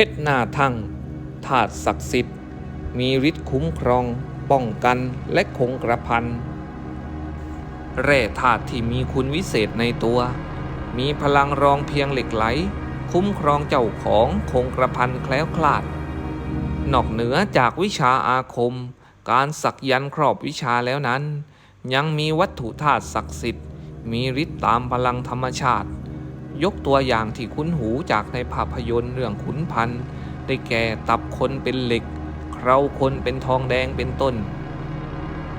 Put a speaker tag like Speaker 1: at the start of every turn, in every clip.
Speaker 1: เพชรหน้าทั่งธาตุศักดิ์สิทธิ์ มีฤทธิ์คุ้มครอง ป้องกันและคงกระพัน แร่ธาตุที่มีคุณวิเศษในตัว มีพลังรองเพียงเหล็กไหล คุ้มครองเจ้าของคงกระพันแคล้วคลาด นอกเหนือจากวิชาอาคม การสักยันครอบวิชาแล้วนั้น ยังมีวัตถุธาตุศักดิ์สิทธิ์ มีฤทธิ์ตามพลังธรรมชาติ ยกตัวอย่างที่คุ้นหูจากในภาพยนตร์เรื่องขุนพันธ์ได้แก่ตับคนเป็นเหล็ก เคราคนเป็นทองแดงเป็นต้น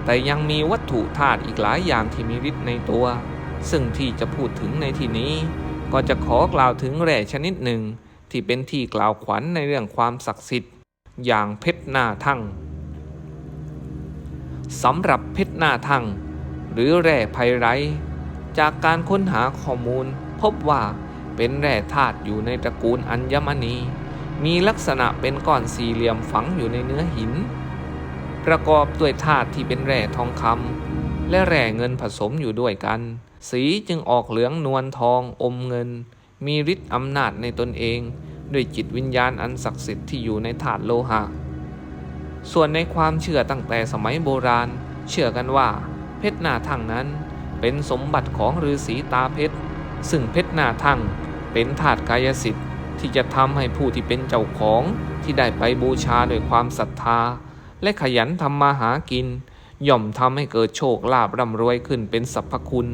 Speaker 1: แต่ยังมีวัตถุธาตุอีกหลายอย่างที่มีฤทธิ์ในตัว ซึ่งที่จะพูดถึงในที่นี้ ก็จะขอกล่าวถึงแร่ชนิดหนึ่ง ที่เป็นที่กล่าวขวัญในเรื่องความศักดิ์สิทธิ์ อย่างเพชรหน้าทั่งสำหรับเพชรหน้าทั่งหรือแร่ไพไรจากการค้นหาข้อมูล พบว่าเป็นแร่ธาตุอยู่ในตระกูลอัญมณี มีลักษณะเป็นก้อนสี่เหลี่ยมฝังอยู่ในเนื้อหิน ประกอบด้วยธาตุที่เป็นแร่ทองคำและแร่เงินผสมอยู่ด้วยกัน สีจึงออกเหลืองนวลทองอมเงิน มีฤทธิ์อำนาจในตนเอง ด้วยจิตวิญญาณอันศักดิ์สิทธิ์ที่อยู่ในถาดโลหะ ส่วนในความเชื่อตั้งแต่สมัยโบราณ เชื่อกันว่า เพชรหน้าทั่งนั้นเป็นสมบัติของฤาษีตาเพชร ซึ่งเพชรหน้าทั่งเป็นถาดกายสิทธิ์ที่จะทำให้ผู้ที่เป็นเจ้าของที่ได้ไปบูชาด้วยความศรัทธา และขยันทำมาหากิน ย่อมทำให้เกิดโชคลาภร่ำรวยขึ้นเป็นสรรพคุณ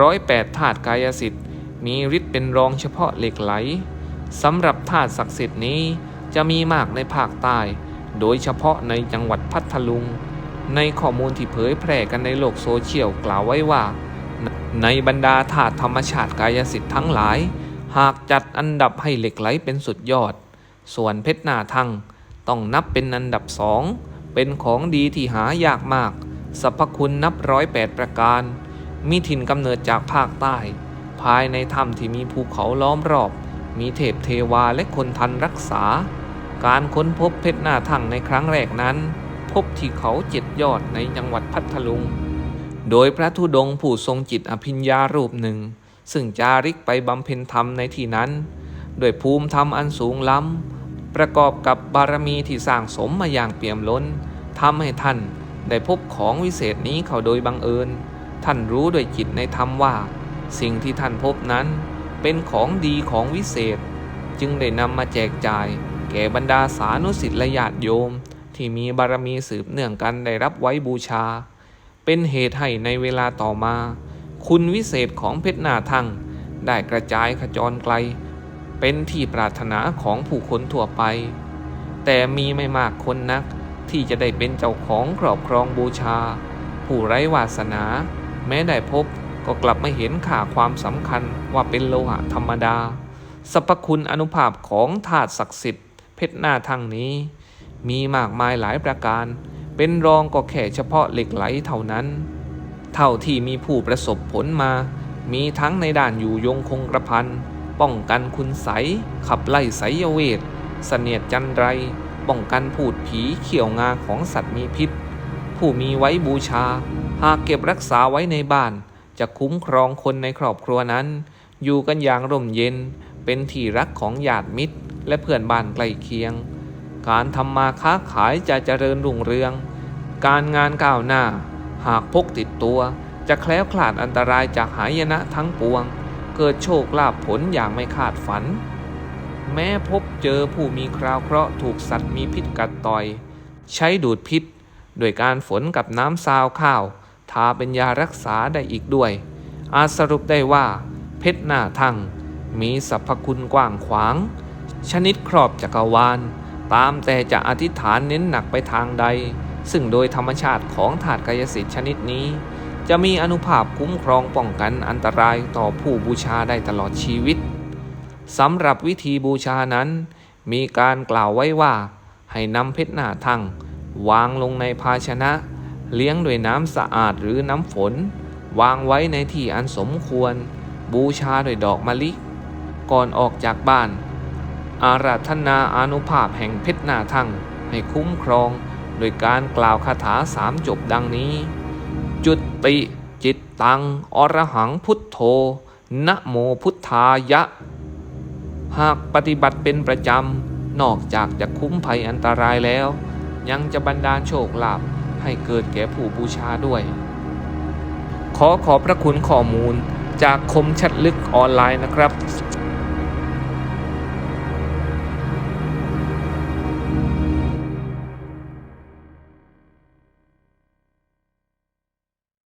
Speaker 1: ร้อยแปดธาตุกายสิทธิ์มีฤทธิ์เป็นรองเฉพาะเหล็กไหลสำหรับธาตุศักดิ์สิทธิ์นี้จะมีมากในภาคใต้ โดยเฉพาะในจังหวัดพัทลุง ในข้อมูลที่เผยแพร่กันในโลกโซเชียลกล่าวไว้ว่า ในบรรดาธาตุธรรมชาติกายสิทธิ์ทั้งหลาย หากจัดอันดับให้เหล็กไหลเป็นสุดยอด ส่วนเพชรหน้าทั่งต้องนับเป็นอันดับสองเป็นของดีที่หายากมากสรรพคุณนับร้อยแปดประการ มีถิ่นกำเนิดจากภาคใต้ ภายในถ้ำที่มีภูเขาล้อมรอบ มีเทพเทวาและคนทันรักษา การค้นพบเพชรหน้าทั่งในครั้งแรกนั้น พบที่เขาเจ็ดยอดในจังหวัดพัทลุง โดยพระธุดงค์ผู้ทรงจิตอภิญญารูปหนึ่ง ซึ่งจาริกไปบำเพ็ญธรรมในที่นั้นโดยภูมิธรรมอันสูงล้ำ ประกอบกับบารมีที่สร้างสมมาอย่างเปี่ยมล้นทำให้ท่านได้พบของวิเศษนี้เขาโดยบังเอิญ ท่านรู้ด้วยจิตในธรรมว่า สิ่งที่ท่านพบนั้น เป็นของดีของวิเศษ จึงได้นำมาแจกจ่าย แก่บรรดาสานุสิทธิและญาติโยม ที่มีบารมีสืบเนื่องกันได้รับไว้บูชา เป็นเหตุให้ในเวลาต่อมา คุณวิเศษของเพชรหน้าทั่งได้กระจายขจรไกล เป็นที่ปรารถนาของผู้คนทั่วไป แต่มีไม่มากคนนักที่จะได้เป็นเจ้าของครอบครองบูชา ผู้ไร้วาสนา แม้ได้พบก็กลับไม่เห็นค่าความสำคัญว่าเป็นโลหะธรรมดาสรรพคุณอนุภาพของธาตุศักดิ์สิทธิ์เพชรหน้าทั้งนี้ มีมากมายหลายประการ เป็นรองก็แค่เฉพาะเหล็กไหลเท่านั้น เท่าที่มีผู้ประสบผลมา มีทั้งในด้านอยู่ยงคงกระพัน ป้องกันคุณใส ขับไล่ไสยเวทเสนียดจันไร ป้องกันผูดผีเขี่ยวงาของสัตว์มีพิษ ผู้มีไว้บูชา หากเก็บรักษาไว้ในบ้าน จะคุ้มครองคนในครอบครัวนั้น อยู่กันอย่างร่มเย็น เป็นที่รักของญาติมิตร และเพื่อนบ้านใกล้เคียง การทำมาค้าขายจะเจริญรุ่งเรือง การงานก้าวหน้า หากพกติดตัว จะแคล้วคลาดอันตรายจากหายนะทั้งปวง เกิดโชคลาภผลอย่างไม่คาดฝัน แม้พบเจอผู้มีคราวเคราะห์ถูกสัตว์มีพิษกัดต่อย ใช้ดูดพิษ โดยการฝนกับน้ำซาวข้าว ทาเป็นยารักษาได้อีกด้วย อาจสรุปได้ว่า เพชรหน้าทั่งมีสรรพคุณกว้างขวาง ชนิดครอบจักรวาล ตามแต่จะอธิษฐานเน้นหนักไปทางใด ซึ่งโดยธรรมชาติของถาดกายสิทธิ์ชนิดนี้ จะมีอนุภาพคุ้มครองป้องกันอันตรายต่อผู้บูชาได้ตลอดชีวิตสำหรับวิธีบูชานั้น มีการกล่าวไว้ว่า ให้นำเพชรหน้าทั่งวางลงในภาชนะ เลี้ยงด้วยน้ำสะอาดหรือน้ำฝน วางไว้ในที่อันสมควร บูชาด้วยดอกมะลิ ก่อนออกจากบ้าน อาราธนาอนุภาพแห่งเพชรนาทั่งให้คุ้มครอง โดยการกล่าวคาถาสามจบดังนี้ จุติ จิตตัง อรหังพุทโธนะโมพุทธายะ หากปฏิบัติเป็นประจำ นอกจากจะคุ้มภัยอันตรายแล้ว ยังจะบันดาลโชคลาภให้เกิดแก่ผู้บูชาด้วย ขอขอบพระคุณข้อมูลจากคมชัดลึกออนไลน์นะครับ